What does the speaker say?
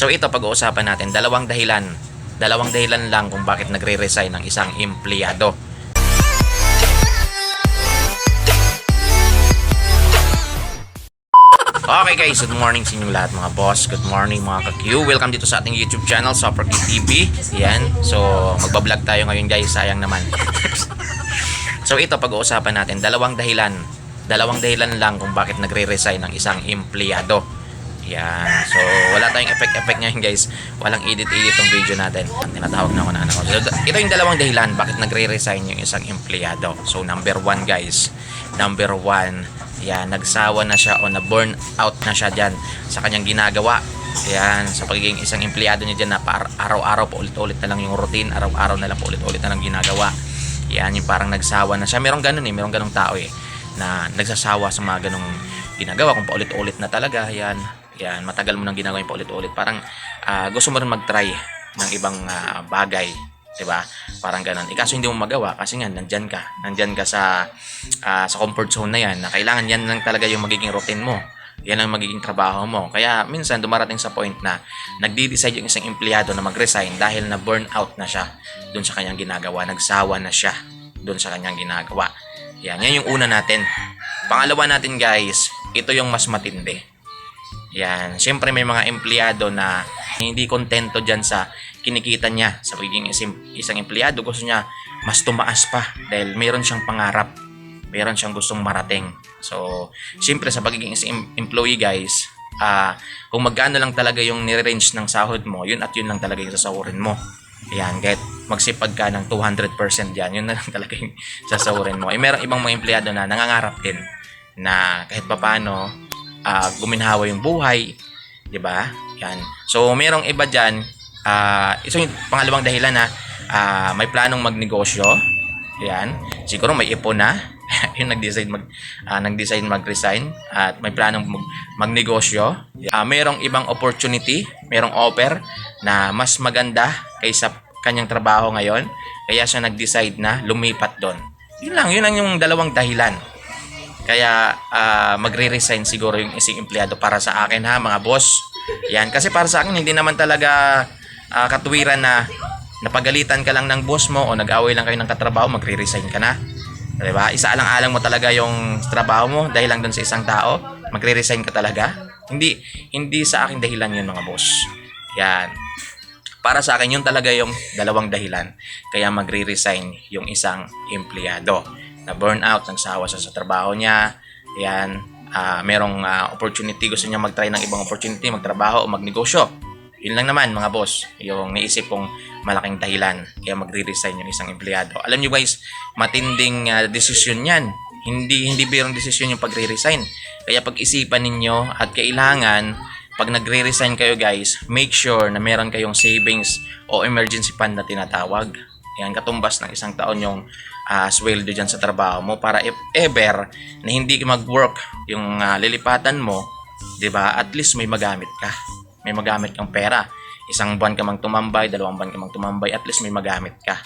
So ito pag-uusapan natin dalawang dahilan. Dalawang dahilan lang kung bakit nagre-resign ng isang empleyado. Okay guys, good morning sa inyong lahat mga boss. Good morning mga ka-Q. Welcome dito sa ating YouTube channel, Super Q TV. Yan. So, magbablog tayo ngayon guys. Sayang naman. so, ito pag-uusapan natin. Dalawang dahilan. Dalawang dahilan lang kung bakit nagre-resign ng isang empleyado. Yan. So, wala tayong effect-effect ngayon guys. Walang edit-edit tong video natin. Tinatawag na ako na anak ko. Ito yung dalawang dahilan bakit nagre-resign yung isang empleyado. So, number one guys. Number one, yan, nagsawa na siya o na-burn out na siya dyan sa kanyang ginagawa. Yan, sa pagiging isang empleyado niya dyan na araw-araw pa ulit-ulit na lang yung routine, araw-araw na lang pa ulit-ulit na lang ginagawa. Yan, yung parang nagsawa na siya. Merong ganun eh, merong ganung tao eh, na nagsasawa sa mga ganung ginagawa. Kung paulit-ulit na talaga, yan, yan, matagal mo nang ginagawa yung paulit-ulit. Parang ah, gusto mo rin mag-try ng ibang ah, bagay. 'di ba? Parang ganun. Eh, kaso hindi mo magawa kasi nga nandyan ka. Nandyan ka sa ah, sa comfort zone na 'yan. Na kailangan 'yan lang talaga yung magiging routine mo. Yan ang magiging trabaho mo. Kaya minsan dumarating sa point na nagdi-decide yung isang empleyado na mag-resign dahil na burn out na siya doon sa kanyang ginagawa. Nagsawa na siya doon sa kanyang ginagawa. Yan, yan yung una natin. Pangalawa natin guys, ito yung mas matindi. Yan. Siyempre may mga empleyado na hindi kontento dyan sa kinikita niya sa pagiging isang, empleyado. Gusto niya mas tumaas pa dahil mayroon siyang pangarap. Mayroon siyang gustong marating. So, siyempre sa pagiging isang em- employee guys, ah kung magkano lang talaga yung nire-range ng sahod mo, yun at yun lang talaga yung sasahurin mo. Yan, kahit magsipag ka ng 200% yan, yun na lang talaga yung sasahurin mo. Eh, meron ibang mga empleyado na nangangarap din na kahit papano ah guminhawa yung buhay, 'di ba? Yan. So merong iba diyan, ah ito yung pangalawang dahilan na ah, may planong magnegosyo. Yan. Siguro may ipon na. yung nag-decide mag ah, nag-decide mag-resign at may planong mag- magnegosyo. Ah, merong ibang opportunity, merong offer na mas maganda kaysa kanyang trabaho ngayon. Kaya siya nag-decide na lumipat doon. Yun lang, yun lang yung dalawang dahilan. Kaya ah, magre-resign siguro yung isang empleyado para sa akin ha mga boss. Yan kasi para sa akin hindi naman talaga ah, katuwiran na napagalitan ka lang ng boss mo o nag-away lang kayo ng katrabaho, magre-resign ka na. 'Di ba? Isa lang alang mo talaga yung trabaho mo dahil lang doon sa isang tao, magre-resign ka talaga. Hindi hindi sa akin dahilan yun mga boss. Yan. Para sa akin yun talaga yung dalawang dahilan kaya magre-resign yung isang empleyado na burnout, nagsawa siya sa trabaho niya, yan, ah, merong ah, opportunity, gusto niya mag-try ng ibang opportunity, magtrabaho o magnegosyo. Yun lang naman mga boss, yung naisip kong malaking dahilan kaya magre-resign yung isang empleyado. Alam niyo guys, matinding ah, desisyon yan. Hindi hindi birong desisyon yung pagre-resign. Kaya pag-isipan ninyo at kailangan pag nagre-resign kayo guys, make sure na meron kayong savings o emergency fund na tinatawag. Yan, katumbas ng isang taon yung ah, sweldo dyan sa trabaho mo para if ever na hindi mag-work yung ah, lilipatan mo, 'di ba? At least may magamit ka. May magamit kang pera. Isang buwan ka mang tumambay, dalawang buwan ka mang tumambay, at least may magamit ka.